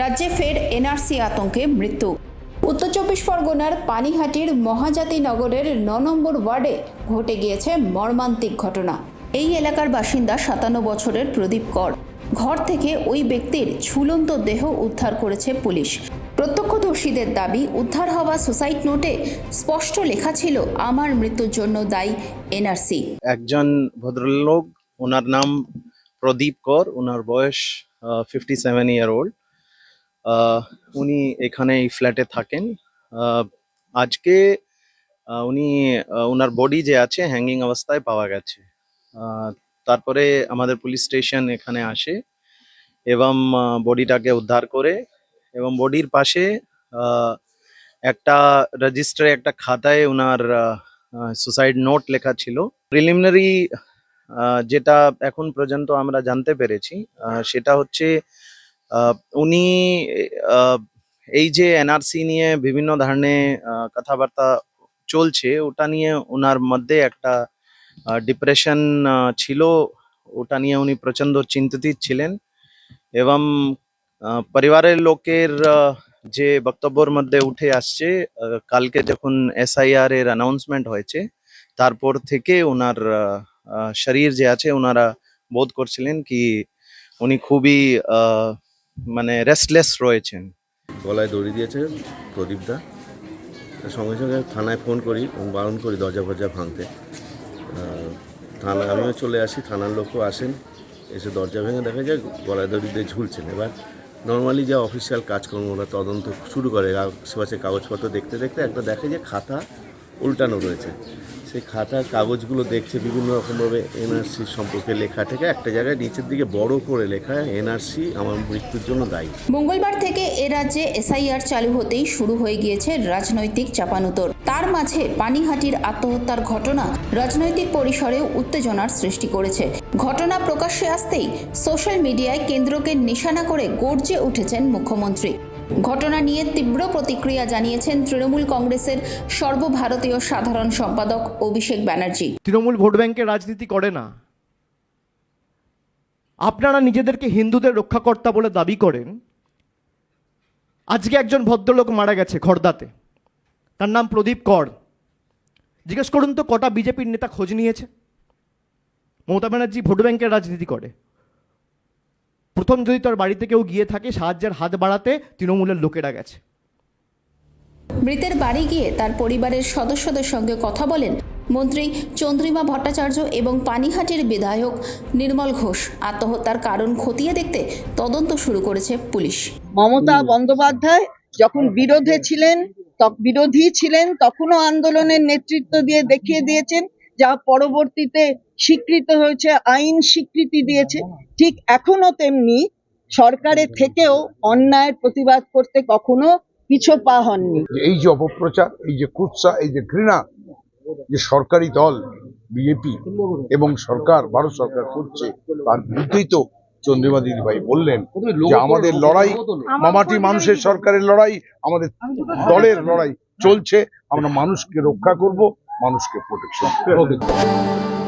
রাজ্যে ফের এনআরসি আতঙ্কে মৃত্যু। উত্তর চব্বিশ পরগনার পানিহাটির মহাজাতি নগরের ন নম্বর ওয়ার্ডে ঘটে গিয়েছে মর্মান্তিক ঘটনা। এই এলাকার বাসিন্দা সাতান্ন বছরের প্রদীপ কর। ঘর থেকে ওই ব্যক্তির ঝুলন্ত দেহ উদ্ধার করেছে পুলিশ। প্রত্যক্ষদর্শীদের দাবি, উদ্ধার হওয়া সুসাইড নোটে স্পষ্ট লেখা ছিল, আমার মৃত্যুর জন্য দায়ী এনআরসি। একজন ভদ্রলোক, ওনার নাম প্রদীপ কর, ওনার বয়স ফিফটি সেভেন ইয়ার ওল্ড উনি এখানে এই ফ্ল্যাটে থাকেন। আজকে উনি ওনার বডি যে আছে হ্যাঙ্গিং অবস্থায় পাওয়া গেছে। তারপরে আমাদের পুলিশ স্টেশন এখানে আসে এবং বডিটাকে উদ্ধার করে এবং বডির পাশে একটা রেজিস্টারে একটা খাতায় ওনার সুসাইড নোট লেখা ছিল। প্রিলিমিনারি যেটা এখন পর্যন্ত আমরা জানতে পেরেছি সেটা হচ্ছে উনি এই যে এনআরসি নিয়ে বিভিন্ন ধরনের কথাবার্তা চলছে, ওটা নিয়ে ওনার মধ্যে একটা ডিপ্রেশন ছিল। ওটা নিয়ে উনি প্রচণ্ড চিন্তিত ছিলেন এবং পরিবারের লোকের যে বক্তব্যর মধ্যে উঠে আসছে কালকে যখন এসআইআর এর অ্যানাউন্সমেন্ট হয়েছে, তারপর থেকে ওনার শরীর যে আছে ওনারা বোধ করছিলেন কি উনি খুবই মানে রেস্টলেস রয়েছেন। গলায় দড়ি দিয়েছে প্রদীপদা সঙ্গে সঙ্গে থানায় ফোন করি এবং বারণ করি দরজা ফরজা ভাঙতে। থানা আমিও চলে আসি, থানার লোকও আসেন। এসে দরজা ভেঙে দেখা যায় গলায় দড়ি দিয়ে ঝুলছেন। এবার নর্মালি যা অফিসিয়াল কাজকর্ম ওরা তদন্ত শুরু করে আশেপাশে কাগজপত্র দেখতে দেখতে একটা দেখে যে খাতা উল্টানো রয়েছে। সেই খাতার কাগজগুলো দেখছে বিভিন্ন রকমভাবে এনআরসি সম্পর্কে লেখা থেকে একটা জায়গায় নিচের দিকে বড় করে লেখা এনআরসি আমার মৃত্যুর জন্য দায়ী। মঙ্গলবার থেকে এ রাজ্যে এসআইআর চালু হতেই শুরু হয়ে গিয়েছে রাজনৈতিক চাপানুতর। তার মাঝে পানিহাটির আত্মহত্যার ঘটনা রাজনৈতিক পরিসরেও উত্তেজনার সৃষ্টি করেছে। ঘটনা প্রকাশ্যে আসতেই সোশ্যাল মিডিয়ায় কেন্দ্রকে নিশানা করে গর্জে উঠেছেন মুখ্যমন্ত্রী। ঘটনা নিয়ে তীব্র প্রতিক্রিয়া জানিয়েছেন তৃণমূল কংগ্রেসের সর্বভারতীয় সাধারণ সম্পাদক অভিষেক ব্যানার্জি। তৃণমূল ভোট ব্যাংকের রাজনীতি করে না। আপনারা নিজেদেরকে হিন্দুদের রক্ষাকর্তা বলে দাবি করেন। আজকে একজন ভদ্রলোক মারা গেছে খর্দাতে। তার নাম প্রদীপ কর। জিজ্ঞেস করুন তো কটা বিজেপির নেতা খোঁজ নিয়েছে? মমতা ব্যানার্জি ভোট ব্যাংকের রাজনীতি করে। প্রথম যদি তার বাড়িতে কেউ গিয়ে থাকে সাহায্যের হাত বাড়াতে তৃণমূলের লোকেরা গেছে। মৃতের বাড়ি গিয়ে তার পরিবারের সদস্যদের সঙ্গে কথা বলেন মন্ত্রী চন্দ্রিমা ভট্টাচার্য এবং পানিহাটির বিধায়ক নির্মল ঘোষ। আত্মহত্যার কারণ খতিয়ে দেখতে তদন্ত শুরু করেছে পুলিশ। মমতা বন্দ্যোপাধ্যায় যখন বিরোধে ছিলেন বিরোধী ছিলেন তখনও আন্দোলনের নেতৃত্ব দিয়ে দেখিয়ে দিয়েছেন যা পরবর্তীতে স্বীকৃত হয়েছে, আইন স্বীকৃতি দিয়েছে। ঠিক এখনও তেমনি সরকারের থেকেও অন্যায়ের প্রতিবাদ করতে কখনো পিছু পা হননি। এই যে অপপ্রচার, এই যে কুৎসা, এই যে ঘৃণা, যে সরকারি দল, বিজেপি এবং সরকার, ভারত সরকার করছে, তার বিরুদ্ধেই তো চন্দ্রিমা দিদি ভাই বললেন যে আমাদের লড়াই, মামাটি মানুষের সরকারের লড়াই, আমাদের দলের লড়াই চলছে, আমরা মানুষকে রক্ষা করব। মানুষকে প্রোটেকশন